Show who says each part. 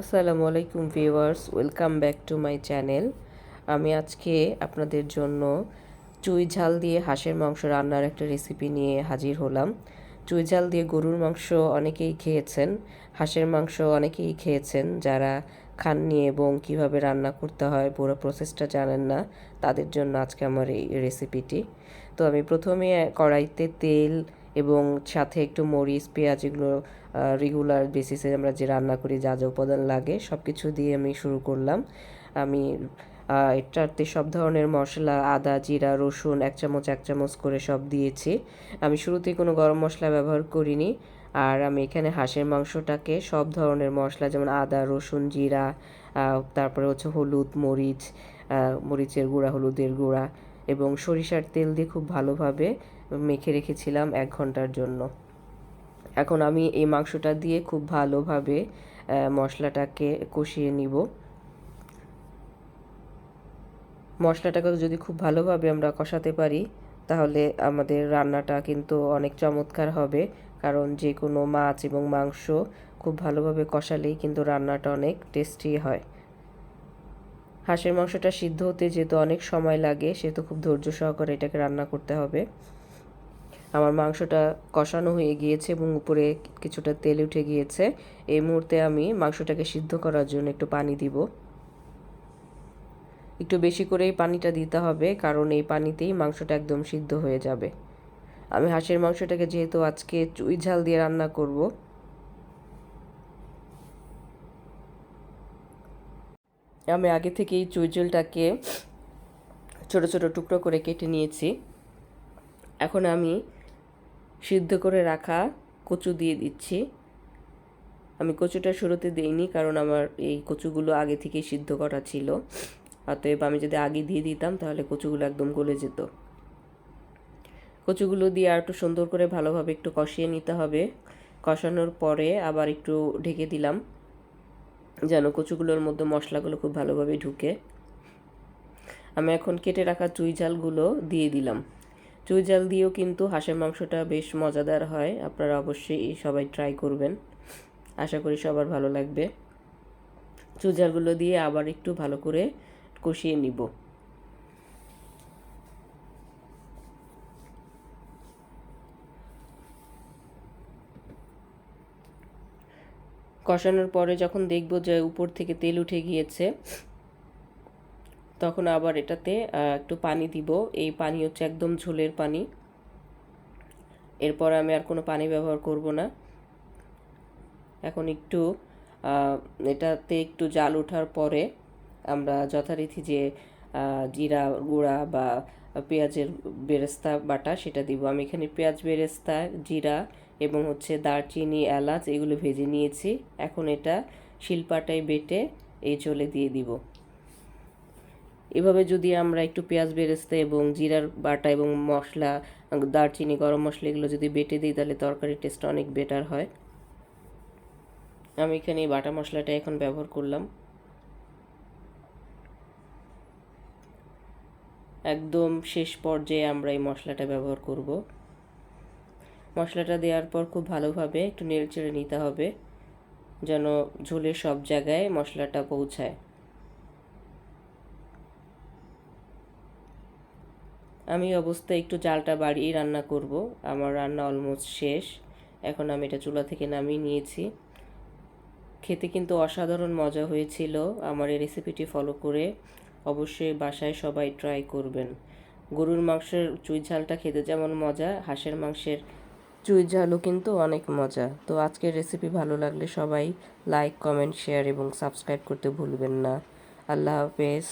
Speaker 1: আসসালামু আলাইকুম viewers, welcome back to my channel. আমি আজকে আপনাদের জন্য চুই ঝাল দিয়ে হাঁসের মাংস রান্নার একটা রেসিপি নিয়ে হাজির হলাম। চুই ঝাল দিয়ে গরুর মাংস অনেকেই খেয়েছেন, হাঁসের মাংস অনেকেই খেয়েছেন। যারা খাননি এবং কীভাবে রান্না করতে হয়, পুরো প্রসেসটা জানেন না, তাদের জন্য আজকে আমার এই রেসিপিটি তো আমি প্রথমে কড়াইতে তেল এবং সাথে একটু মরিচ, পেঁয়াজ এগুলো রেগুলার বেসিসে আমরা যে রান্না করি, যা যা উপাদান লাগে সব কিছু দিয়ে আমি শুরু করলাম। আমি এটাতে সব ধরনের মশলা, আদা, জিরা, রসুন, এক চামচ এক চামচ করে সব দিয়েছি। আমি শুরুতেই কোনো গরম মশলা ব্যবহার করিনি। আর আমি এখানে হাঁসের মাংসটাকে সব ধরনের মশলা, যেমন আদা, রসুন, জিরা তারপরে হচ্ছে হলুদ, মরিচ মরিচের গুঁড়া, হলুদের গুঁড়া এবং সরিষার তেল দিয়ে খুব ভালোভাবে মেখে রেখেছিলাম এক ঘণ্টার জন্য। এখন আমি এই মাংসটা দিয়ে খুব ভালোভাবে মশলাটাকে কষিয়ে নিব। মশলাটাকে যদি খুব ভালোভাবে আমরা কষাতে পারি, তাহলে আমাদের রান্নাটা কিন্তু অনেক চমৎকার হবে। কারণ যে কোনো মাছ এবং মাংস খুব ভালোভাবে কষালেই কিন্তু রান্নাটা অনেক টেস্টি হয়। হাঁসের মাংসটা সিদ্ধ হতে যেহেতু অনেক সময় লাগে, সেহেতু খুব ধৈর্য সহকারে এটাকে রান্না করতে হবে। আমার মাংসটা কষানো হয়ে গিয়েছে এবং উপরে কিছুটা তেল উঠে গিয়েছে। এই মুহূর্তে আমি মাংসটাকে সিদ্ধ করার জন্য একটু পানি দিব। একটু বেশি করেই পানিটা দিতে হবে, কারণ এই পানিতেই মাংসটা একদম সিদ্ধ হয়ে যাবে। আমি হাঁসের মাংসটাকে যেহেতু আজকে চুই ঝাল দিয়ে রান্না করব। আমি আগে থেকেই চুই ঝোলটাকে ছোটো ছোটো টুকরো করে কেটে নিয়েছি। এখন আমি সিদ্ধ করে রাখা কচু দিয়ে দিচ্ছি। আমি কচুটা শুরুতে দিইনি কারণ আমার এই কচুগুলো আগে থেকেই সিদ্ধ করা ছিল। অতএব আমি যদি আগে দিয়ে দিতাম তাহলে কচুগুলো একদম গলে যেত। কচুগুলো দিয়ে আর একটু সুন্দর করে ভালোভাবে একটু কষিয়ে নিতে হবে। কষানোর পরে আবার একটু ঢেকে দিলাম যেন কচুগুলোর মধ্যে মশলাগুলো খুব ভালোভাবে ঢুকে। আমি এখন কেটে রাখা চুই ঝালগুলো দিয়ে দিলাম। চুই জাল দিয়েও কিন্তু হাঁসের মাংসটা বেশ মজাদার হয়। আপনারা অবশ্যই সবাই ট্রাই করবেন। আশা করি সবার ভালো লাগবে। চুজালগুলো দিয়ে আবার একটু ভালো করে কষিয়ে নিব। কষানোর পরে যখন দেখব যে উপর থেকে তেল উঠে গিয়েছে তখন আবার এটাতে একটু পানি দিব। এই পানি হচ্ছে একদম ঝোলের পানি। এরপর আমি আর কোনো পানি ব্যবহার করব না। এখন একটু এটাতে একটু জাল ওঠার পরে আমরা যথারীতি যে জিরা গুঁড়া বা পেঁয়াজের বেরেস্তা বাটা সেটা দিব। আমি এখানে পেঁয়াজ বেরেস্তা, জিরা এবং হচ্ছে দারচিনি, এলাচ এগুলো ভেজে নিয়েছি। এখন এটা শিলপাটায় বেটে এই চলে দিয়ে দিব। এভাবে যদি আমরা একটু পেঁয়াজ, বেরেস্তা এবং জিরার বাটা এবং মশলা, দারচিনি, গরম মশলা এগুলো যদি বেটে দিই, তাহলে তরকারির টেস্টটা অনেক বেটার হয়। আমি এখানে এই বাটা মশলাটা এখন ব্যবহার করলাম। একদম শেষ পর্যায়ে আমরা এই মশলাটা ব্যবহার করব। মশলাটা দেওয়ার পর খুব ভালোভাবে একটু নেড়ে চেড়ে নিতে হবে, যেন ঝোলের সব জায়গায় মশলাটা পৌঁছায়। আমি অবস্থায় একটু জালটা বাড়িয়ে রান্না করব। আমার রান্না অলমোস্ট শেষ। এখন আমি এটা চুলা থেকে নামিয়ে নিয়েছি। খেতে কিন্তু অসাধারণ মজা হয়েছিল। আমার এই রেসিপিটি ফলো করে অবশ্যই বাসায় সবাই ট্রাই করবেন। গরুর মাংসের চুই ঝালটা খেতে যেমন মজা, হাঁসের মাংসের চুই ঝালও কিন্তু অনেক মজা। তো আজকের রেসিপি ভালো লাগলে সবাই লাইক কমেন্ট শেয়ার এবং সাবস্ক্রাইব করতে ভুলবেন না। আল্লাহ হাফেজ।